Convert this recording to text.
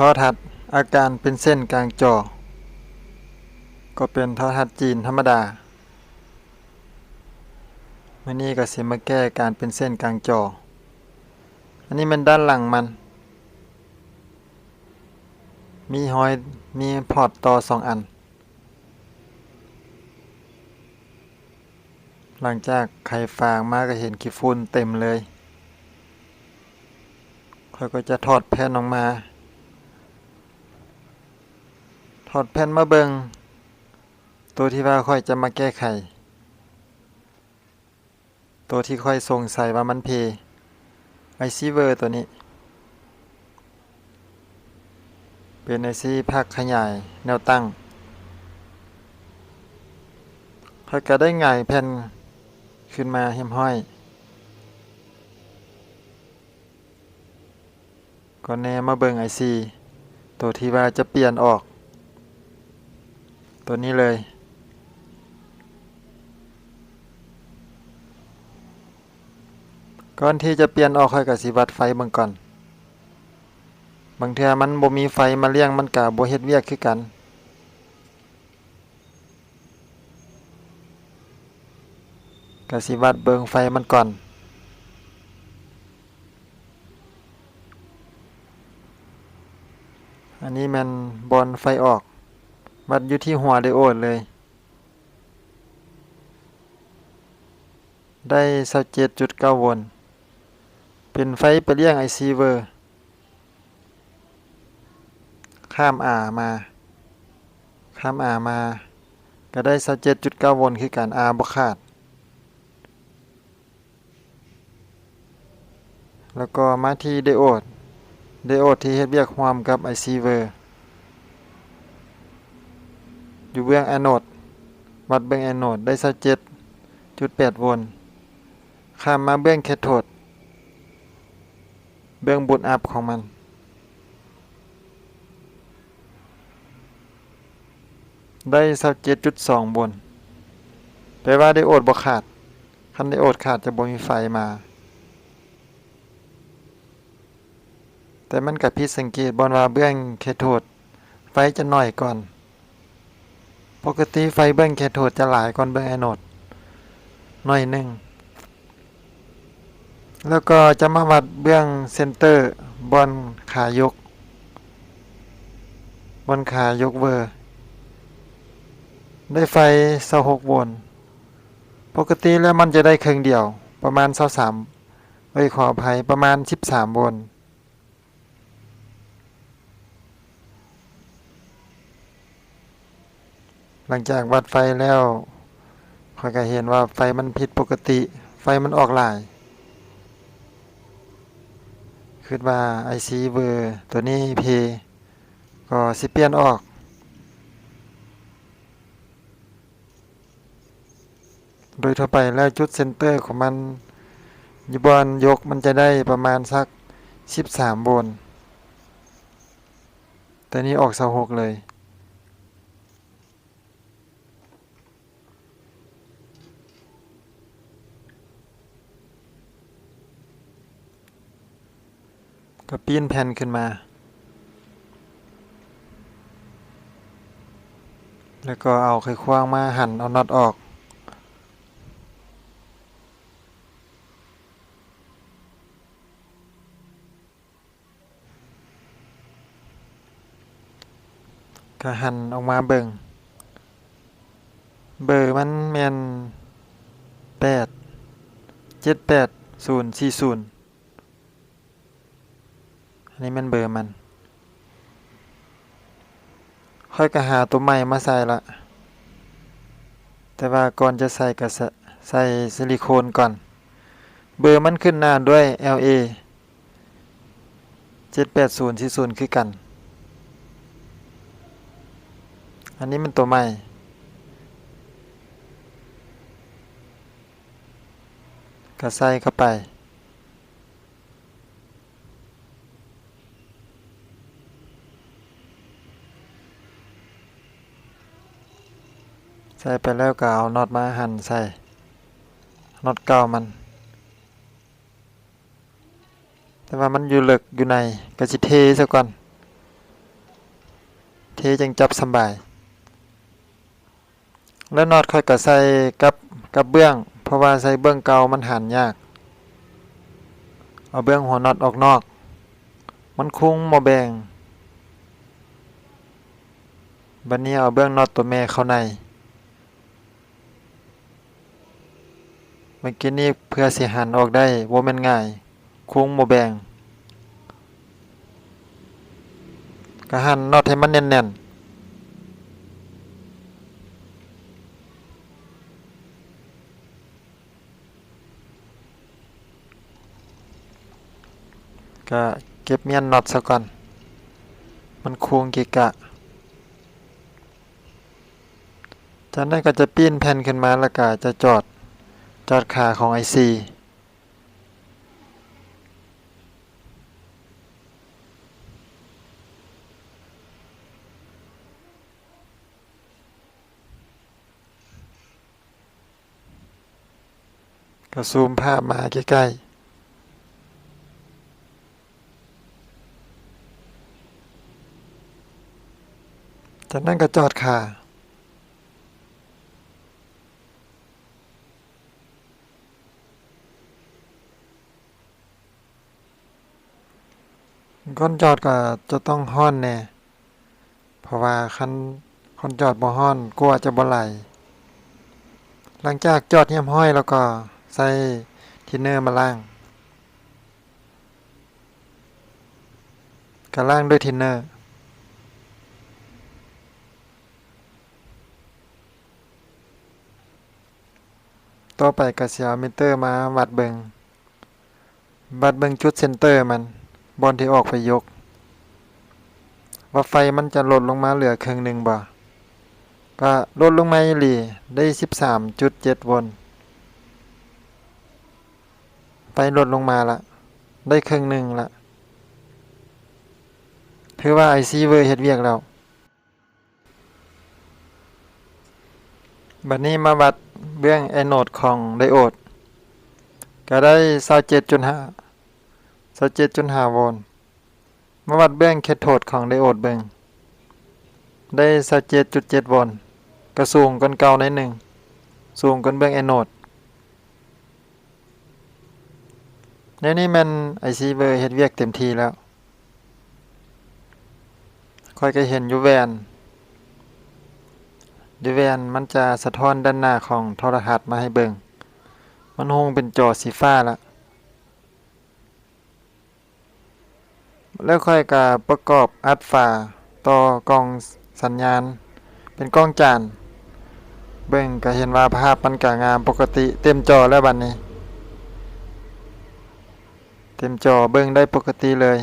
ทอทัศน์อาการเป็นเส้นกลางจอ ก็เป็นทอทัศน์จีนธรรมดามื่อนี้ก็เสิมาแก้การเป็นเส้นกลางจอ อันนี้มันด้านหลังมัน มีหอยมีพอร์ตต่อสองอัน หลังจากไข่ฟางมาก็เห็นขี้ฝุ่นเต็มเลยค่อยก็จะถอดแผ่นออกมา ถอดแผ่นมาเบิงตัวที่ว่าค่อยจะมาแก้ไข ตัวที่ค่อยสงสัยว่ามันเพไอซีเวอร์ตัวนี้ เป็นไอซีภาคขยายแนวตั้งค่อยก็ได้ง่ายแผ่นขึ้นมาเหียมห้อยก็แน่มาเบิงไอซีตัวที่ว่าจะเปลี่ยนออก ตัวนี้เลย ก่อนที่จะเปลี่ยนออกค่อยกับสิวัดไฟเบิ่งก่อน บางเทื่อมันบ่มีไฟมาเลี้ยงมันก็บ่เฮ็ดเวียกคือกันกสิวัดเบิงไฟมันก่อน อันนี้แมันบอลไฟออก วัดอยู่ที่หัวไดโอดเลย ได้27.9โวลต์เป็นไฟไปเลี้ยงไอซีเวอร์ ข้ามอามา ข้ามอามา ก็ได้27.9โวลต์คือการอาบขาด แล้วก็มาที่ไดโอดไดโอดที่เฮ็ดเวียกร่วมกับไอซีเวอร์ อยู่เบื้องแอนโนดวัดเบื้องแอนโนดได้27.8โวลต์ข้ามมาเบื้องแคโทดเบื้องบุตอัพของมันได้27.2โวลต์แปลว่าไดโอดบ่ขาด คันไดโอดขาดจะบ่มีไฟมา แต่มันกับพิสังเกตบอนว่าเบื้องแคโทด ไฟจะน้อยก่อน ปกติไฟเบื้งแคโทดจะหลายก่อนเบื้งแอนโนดหน่อยหนึ่ง แล้วก็จะมาวัดเบื้องเซนเตอร์บอนขายก บอนขายกเวอร์ ได้ไฟ26โวลต์ปกติแล้วมันจะได้ครึ่งเดียวประมาณ23เอ้ยขออภัยประมาณ 13โวลต์ หลังจากวัดไฟแล้วข้อยก็เห็นว่าไฟมันผิดปกติ ไฟมันออกหลายคิดว่า IC เบอร์ตัวนี้เพก็สิเปลี่ยนออก โดยทั่วไปแล้วจุดเซนเตอร์ของมันยูบอนยกมันจะได้ประมาณสัก 13 โวลต์แต่นี้ออก26เลย ก็ปีนแผ่นขึ้นมา แล้วก็เอาไขควางมาหั่นเอาน็อตออก ก็หั่นออกมาเบิ่ง เบอร์มันแมนแปดเจ็ดแปดศูนย์สี่ศูนย์ อันนี้มันเบอร์มันค่อยก็หาตัวใหม่มาใส่ละ แต่ว่าก่อนจะใส่ก็ใส่ใส่ซิลิโคนก่อน เบอร์มันขึ้นหน้าด้วย LA 78040คือกัน อันนี้มันตัวใหม่ ก็ใส่เข้าไป ใส่ไปแล้วก็เอาน็อตมาหั่นใส่น็อตเก่ามัน แต่ว่ามันอยู่เลึกอยู่ในก็สิเทซะก่อน เทจังจับสบาย แล้วน็อตค่อยก็ใส่กับกับเบื้อง เพราะว่าใส่เบื้องเก่ามันหั่นยาก เอาเบื้องหัวน็อตออกนอก มันคุ้งบ่แบงบัดนี้เอาเบื้องน็อตตัวแม่เข้าใน เมื่อกี้นี้เพื่อสิหันออกได้บ่แม่นง่ายคุ้งบ่แบงก็หันน็อตให้มันแน่นๆก็เก็บเมียนน็อตซะก่อน มันควงกิกะ จากนั้นก็จะปีนแผ่นขึ้นมาแล้วก็จะจอด จอดขาของ IC ก็ซูมภาพมาใกล้ๆจากนั้นก็จอดขา ก่อนจอดก็จะต้องห้อนแน่เพราะว่าคันคนจอดบ่ห้อนกลัวจะบ่ไหลหลังจากจอดเยี่ยมห้อยแล้วก็ใส่ทินเนอร์มาล่างก็ล่างด้วยทินเนอร์ต่อไปก็สิเอามิเตอร์มาวัดเบิงวัดเบิงจุดเซนเตอร์มัน บอลที่ออกไปยก ว่าไฟมันจะลดลงมาเหลือครึ่งหนึ่งบ่ก็ลดลงมาอีหลีได้ 13.7 โวลต์ไฟลดลงมาละ ได้ครึ่งหนึ่งละ ถือว่า IC เวอร์เฮ็ดเวียกแล้วบัดนี้มาวัดเบื้องไอนโนดของไดโอด ก็ได้ 27.5 27.5โวลต์มาวัดเบื้องแคทโทดของไดโอดเบิงได้27.7โวลต์ก็สูงกว่าเก่าในหนึ่งสูงกว่าเบื้องไอนโนดในนี้มันไอซีเบอร์เฮ็ดเวียกเต็มทีแล้วค่อยก็เห็นยูแวนยูแวนมันจะสะท้อนด้านหน้าของโทรทัศน์มาให้เบิงมันคงเป็นจอสีฟ้าละ แล้วค่อยกาประกอบอัดฝาต่อกล้องสัญญาณ เป็นกล้องจาน เบิ่งก็เห็นว่าภาพมันก็งามปกติเต็มจอแล้วบัดนี้ เต็มจอเบิ่งได้ปกติเลย